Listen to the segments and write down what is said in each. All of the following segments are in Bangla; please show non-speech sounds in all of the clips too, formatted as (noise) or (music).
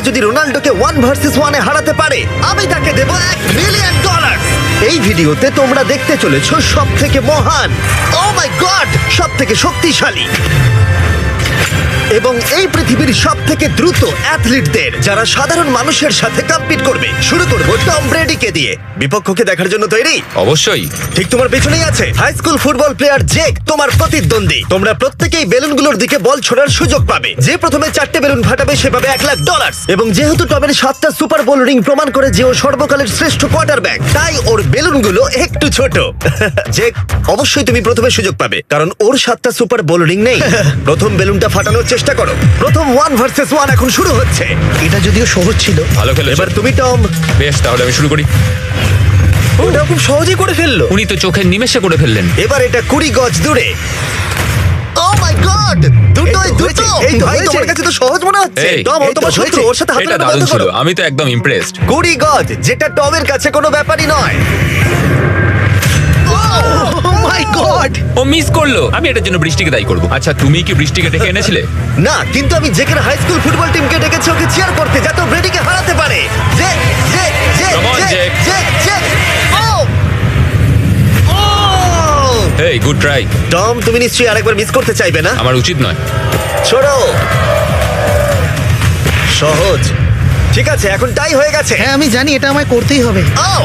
এবার যদি রোনাল্ডোকে ওয়ান ভার্সেস ওয়ানে হারাতে পারে, আমি তাকে দেবো এক মিলিয়ন ডলার এই ভিডিওতে তোমরা দেখতে চলেছো সব থেকে মহান ও মাই গড সব থেকে শক্তিশালী। এবং এই পৃথিবীর সব থেকে দ্রুত অ্যাথলিটদের যারা সাধারণ মানুষের সাথে কম্পিট করবে। শুরু করব টম ব্রেডিকে দিয়ে। বিপক্ষকে দেখার জন্য তৈরি? অবশ্যই। ঠিক তোমার পেছনেই আছে। High school football player Jake তোমার প্রতিদ্বন্দ্বী। তোমরা প্রত্যেকেই বেলুনগুলোর দিকে বল ছোড়ার সুযোগ পাবে। যে প্রথমে চারটে বেলুন ফাটাবে সে পাবে এক লাখ ডলার এবং যেহেতু টমের সাতটা সুপার বোল রিং প্রমাণ করে যে ও সর্বকালের শ্রেষ্ঠ কোয়ার্টারব্যাক তাই ওর বেলুনগুলো একটু ছোট। (laughs) জেক অবশ্যই তুমি প্রথমে সুযোগ পাবে কারণ ওর সাতটা সুপার বোল রিং নেই। (laughs) প্রথম বেলুনটা ফাটানোর চেষ্টা করো। প্রথম ওয়ান ভার্সেস ওয়ান এখন শুরু হচ্ছে। এটা যদিও সহজ ছিল। ভালো খেলেছো। এবার তুমি টম। বেশ তাহলে আমি শুরু করি। ওটা খুব সহজেই করে ফেলল। উনি তো চোখের নিমেষে করে ফেললেন। এবার এটা কুড়ি গজ দূরে। Oh my god! দুটোই দুটো! এই এই তো ভাই হয়েছে। তোমার কাছে তো সহজ মনে হচ্ছে। এই, টম ও এই তো তোমার শত্রু হয়েছে। ওর সাথে হাত এটা মেলানো দারুণ বন্ধ ছিল করো আমি তো একদম ইমপ্রেসড কুড়ি গজ যেটা টমের কাছে কোনো ব্যাপারই নয়। ও মাই গড ও মিস করল। আমি এটার জন্য বৃষ্টিকে দায়ী করব। আচ্ছা তুমি কি বৃষ্টিকে ডেকে (laughs) এনেছিলে? না কিন্তু আমি জেকের হাই স্কুল ফুটবল টিমকে ডেকেছি ওকে চিয়ার করতে যাতে ব্রেডিকে হারাতে পারে। J J J Come on, J Jake. J J oh oh এই গুড ট্রাই টম তুমি নিশ্চয়ই আরেকবার মিস করতে চাইবে না? আমার উচিত নয়। ছোড়ো। সহজ। ঠিক আছে এখন তাই হয়ে গেছে। হ্যাঁ আমি জানি এটা আমায় করতেই হবে। আও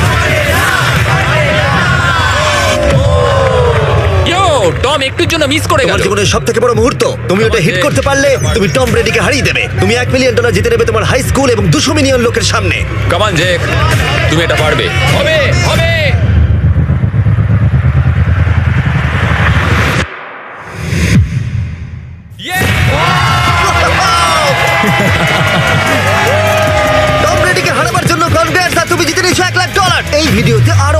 টম একটুর জন্য মিস করে তোমার গেল। জীবনের সব থেকে বড় মুহূর্ত। তুমি ওটা হিট করতে পারলে তুমি টম ব্রেডিকে হারিয়ে দেবে। তুমি এক মিলিয়ন ডলার জিতে নেবে তোমার হাই স্কুল এবং দুশো মিলিয়ন লোকের সামনে। কামান জেক তুমি এটা পারবে। হবে হবে। টম ব্রেডিকে (laughs) হারাবার জন্য কনগ্রেস তুমি জিতে নিয়েছো এক লাখ ডলার এই ভিডিওতে আরও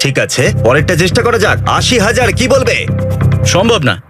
ঠিক আছে পরেরটা চেষ্টা করা যাক। আশি হাজার কি বলবে? সম্ভব না।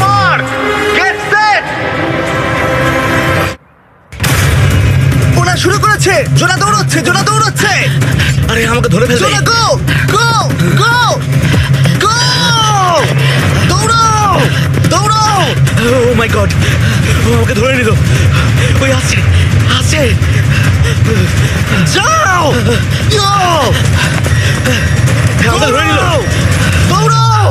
mark get set ওরা শুরু করেছে। জোনা দৌড়চ্ছে জোনা দৌড়চ্ছে। আরে আমাকে ধরে ফেলবে। গো গো গো গো দৌড়াও দৌড়াও ও মাই গড ও আমাকে ধরে নিল। ওই যাও! আমাকে ধরে নিল। দৌড়াও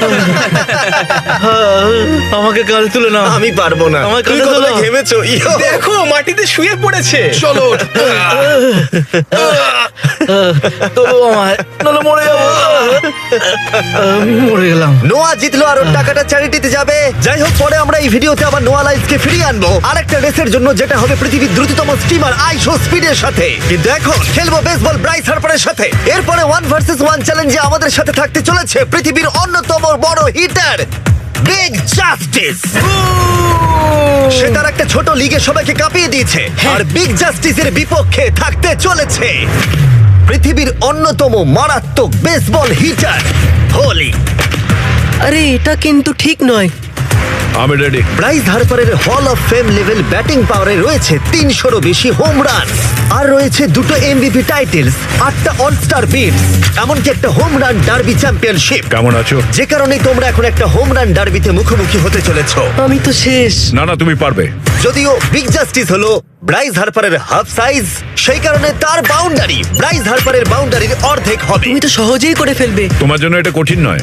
(laughs) আমাকে কাল তুলে না আমি পারব না। আমার তুমি কাঁধে কতটা তোলো। ঘেমেছো? ইয়ো। দেখো মাটিতে শুয়ে পড়েছে। চলো (laughs) তবু আমায় নাহলে মরে যাব। আমি মরে গেলাম। নোয়া জিতলো আর ওর টাকাটা চ্যারিটিতে যাবে। যাই হোক পরে আমরা এই ভিডিওতে আবার নোয়া লাইফকে ফিরিয়ে আনব। আরেকটা রেসের জন্য যেটা হবে পৃথিবীর দ্রুততম স্টিমার আইশো স্পিডের সাথে। কিন্তু এখন খেলব বেসবল ব্রাইস হার্পারের সাথে। এরপরে ওয়ান ভার্সেস ওয়ান চ্যালেঞ্জে আমাদের সাথে থাকতে চলেছে পৃথিবীর অন্যতম বড় হিটার বিগ জাস্টিস সে তার একটা ছোট লিগে সবাইকে কাঁপিয়ে দিয়েছে। আর বিগ জাস্টিসের বিপক্ষে থাকতে চলেছে। পৃথিবীর অন্যতম মারাত্মক বেসবল হিটার হোলি আরে এটা কিন্তু ঠিক নয়। আমি ready Bryce হার্পারের hall of fame level batting পাওয়ারে রয়েছে তিনশোরও বেশি হোম রান আর রয়েছে দুটো এমবিপি টাইটেলস আটটা অলস্টার বিটস এমনকি একটা হোম রান ডার্বি চ্যাম্পিয়নশিপ কেমন আছো? যে কারণে তোমরা এখন একটা হোম রান ডার্বিতে মুখোমুখি হতে চলেছ। আমি তো শেষ। না না তুমি পারবে। যদিও বিগ জাস্টিস হলো ব্রাইস হার্পারের হাফ সাইজ সেই কারণে তার বাউন্ডারি ব্রাইস হার্পারের বাউন্ডারির অর্ধেক হবে। তুমি তো সহজেই করে ফেলবে। তোমার জন্য এটা কঠিন নয়।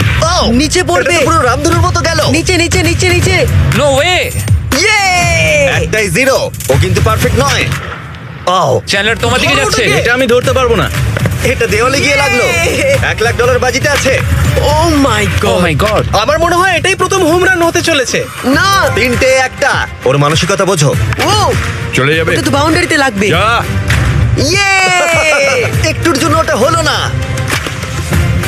Oh! নিচে পড়বে। পুরো রামধনুর মতো গেল। নিচে নিচে নিচে নিচে। নো ওয়ে ইয়ে একটাই জিরো ও কিন্তু পারফেক্ট নয়। ও চ্যানেলার তোমার দিকে যাচ্ছে। এটা আমি ধরতে পারব না। এটা দেওয়ালে গিয়ে লাগল। এক লাখ ডলার বাজিতে আছে। ও মাই ও গড মাই গড আমার মনে হয় এটাই প্রথম হোম রান হতে চলেছে। না! তিনটে একটা। ওর মানসিকতা বোঝো। ও! চলে যাবে। এটা তো বাউন্ডারিতে লাগবে। যা! ইয়ে (laughs) একটুর জন্য ওটা হলো না।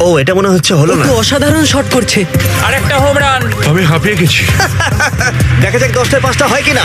ও এটা মনে হচ্ছে হলো না। তো অসাধারণ শট করছে। আরেকটা হোম রান আমি হাঁপিয়ে গেছি। (laughs) দেখা যাক দশটায় পাঁচটা হয় কিনা।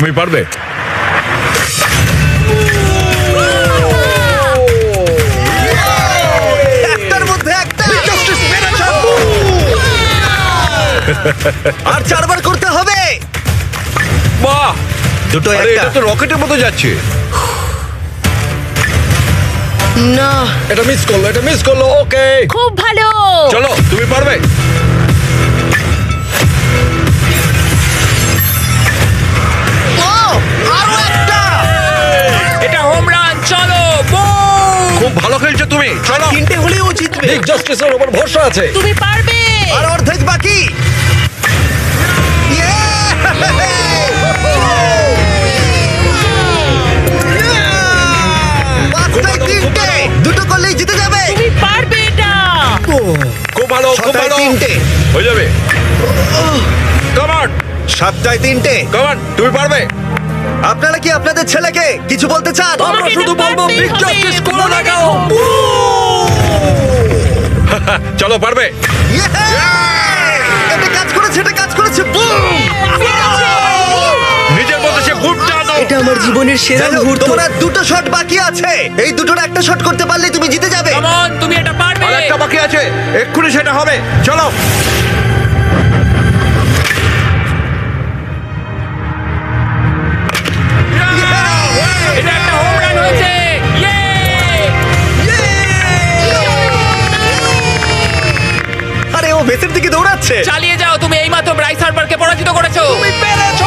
তুমি পারবে? একটার মধ্যে একটা। আর চারবার করতে হবে। বাহ! দুটো আরে একটা। এটা তো রকেটের মতো যাচ্ছে। না। এটা মিস করল এটা মিস করল ওকে খুব ভালো। চলো তুমি পারবে? খুব ভালো খেলছো তুমি। চলো। তিনটে হলেও ও জিতবে। বিগ জাস্টিসের উপর ভরসা আছে। তুমি পারবে। আর অর্ধেক বাকি। তিনটে। দুটো করলেই জিতে যাবে। তুমি পারবে এটা। খুব ভালো খুব ভালো। তিনটে। হয়ে যাবে। কমান সাতটায় তিনটে। কমান তুমি পারবে। আপনারা কি আপনাদের ছেলেকে কিছু বলতে চান? আমরা শুধু বলব বিগ জাস্টিস লাগাও। (laughs) চলো পারবে? এটা কাজ করেছে এটা কাজ করেছে। বুম নিজের মতো সে খুব টানো এটা আমার জীবনের সেরা মুহূর্ত। তোমার আর দুটো শট বাকি আছে। এই দুটোর একটা শট করতে পারলে তুমি জিতে যাবে। তুমি এটা পারবে। আর একটা বাকি আছে। এক্ষুনি সেটা হবে। চলো। বেসের দিকে দৌড়াচ্ছে। চালিয়ে যাও তুমি এইমাত্র ব্রাইস হারবারকে পরাজিত করেছ। তুমি পেরেছ!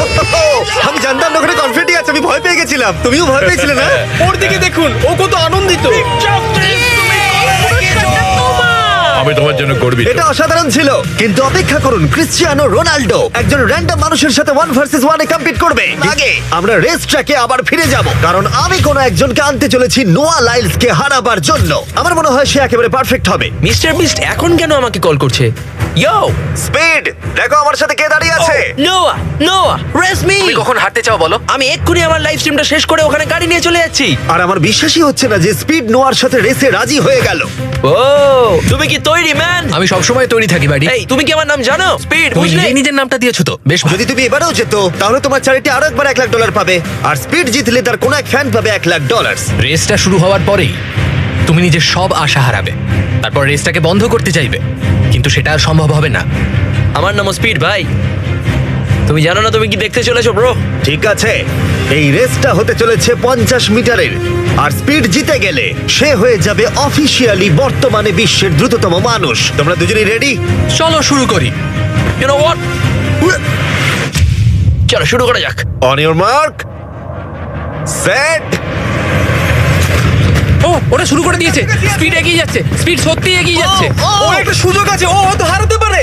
(laughs) আমি জানতাম ওখানে কনফেটি আছে আমি ভয় পেয়ে গেছিলাম। তুমিও ভয় পেয়েছিলে না? (laughs) ওর দিকে দেখুন ও কত আনন্দিত। তুমি আমি তোমার জন্য গর্বিত। এটা অসাধারণ ছিল। কিন্তু অপেক্ষা করুন ক্রিশ্চিয়ানো রোনাল্ডো একজন র্যান্ডম মানুষের সাথে ওয়ান ভার্সেস ওয়ানে কম্পিট করবে। আগে আমরা রেস ট্র্যাকে আবার ফিরে যাব। কারণ আমি কোন একজনকে আনতে চলেছি নোয়া লাইলস কে হারাবার জন্য। আমার মনে হয় সে একেবারে পারফেক্ট হবে। মিস্টার বিস্ট এখন কেন আমাকে কল করছে? ইয়ো স্পিড দেখো আমার সাথে কে দাঁড়িয়ে আছে। নোয়া নোয়া রেস মি তুমি কখন হাঁটতে চাও বলো? আমি এক্ষুনি আমার লাইভ স্ট্রিমটা শেষ করে ওখানে গাড়ি নিয়ে চলে যাচ্ছি। আর আমার বিশ্বাসই হচ্ছে না যে স্পিড নোয়ার সাথে রেসে রাজি হয়ে গেল। ও তুমি কি তৈরি ম্যান আমি সবসময় তৈরি থাকি বাড়ি এই তুমি কি আমার নাম জানো? স্পিড তুমি বুঝলে? নিজেই নিজের নামটা দিয়েছ তো। বেশ ভালো। যদি তুমি এবারেও যেত তাহলে তোমার চ্যারিটি আরও একবার এক লাখ ডলার পাবে। আর স্পিড জিতলে তার কোন এক ফ্যান পাবে এক লাখ ডলার রেসটা শুরু হওয়ার পরেই তুমি নিজের সব আশা হারাবে। তারপর রেসটাকে বন্ধ করতে চাইবে। কিন্তু সেটা আর সম্ভব হবে না। আমার নাম স্পিড ভাই। তুমি জানো না তুমি কি দেখতে চলেছো ব্রো ঠিক আছে। এই রেসটা হতে চলেছে পঞ্চাশ মিটারের। আর স্পিড জিতে গেলে সে হয়ে যাবে অফিসিয়ালি বর্তমানে বিশ্বের দ্রুততম মানুষ। তোমরা দুজনেই রেডি চলো শুরু করি। ইউ নো হোয়াট চলো শুরু করা যাক। অন ইউর মার্ক সেট ও ওটা শুরু করে দিয়েছে। স্পিড এগিয়ে যাচ্ছে। স্পিড সত্যি এগিয়ে যাচ্ছে। ও একটা সুযোগ আছে। ও হয়তো হারাতে পারে।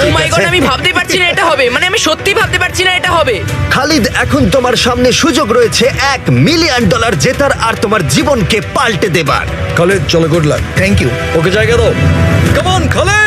ও মাই গড আমি ভাবতে পারছি না এটা হবে। মানে আমি সত্যি ভাবতে পারছি না এটা হবে। খালিদ এখন তোমার সামনে সুযোগ রয়েছে এক মিলিয়ন ডলার জেতার আর তোমার জীবনকে পাল্টে দেবার। খালিদ চলো good luck thank you okay জায়গা দাও। কেমন খালিদ!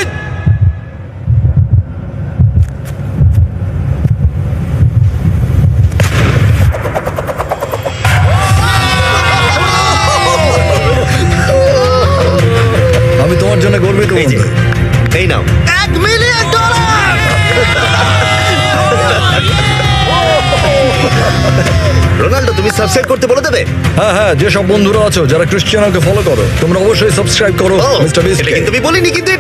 হ্যাঁ যেসব বন্ধুরা আছো যারা ক্রিশ্চিয়ানোকে ফলো করো তোমরা অবশ্যই সাবস্ক্রাইব করো ও, মিস্টার এটা কিন্তু আমি বলিনি কিন্তু এটা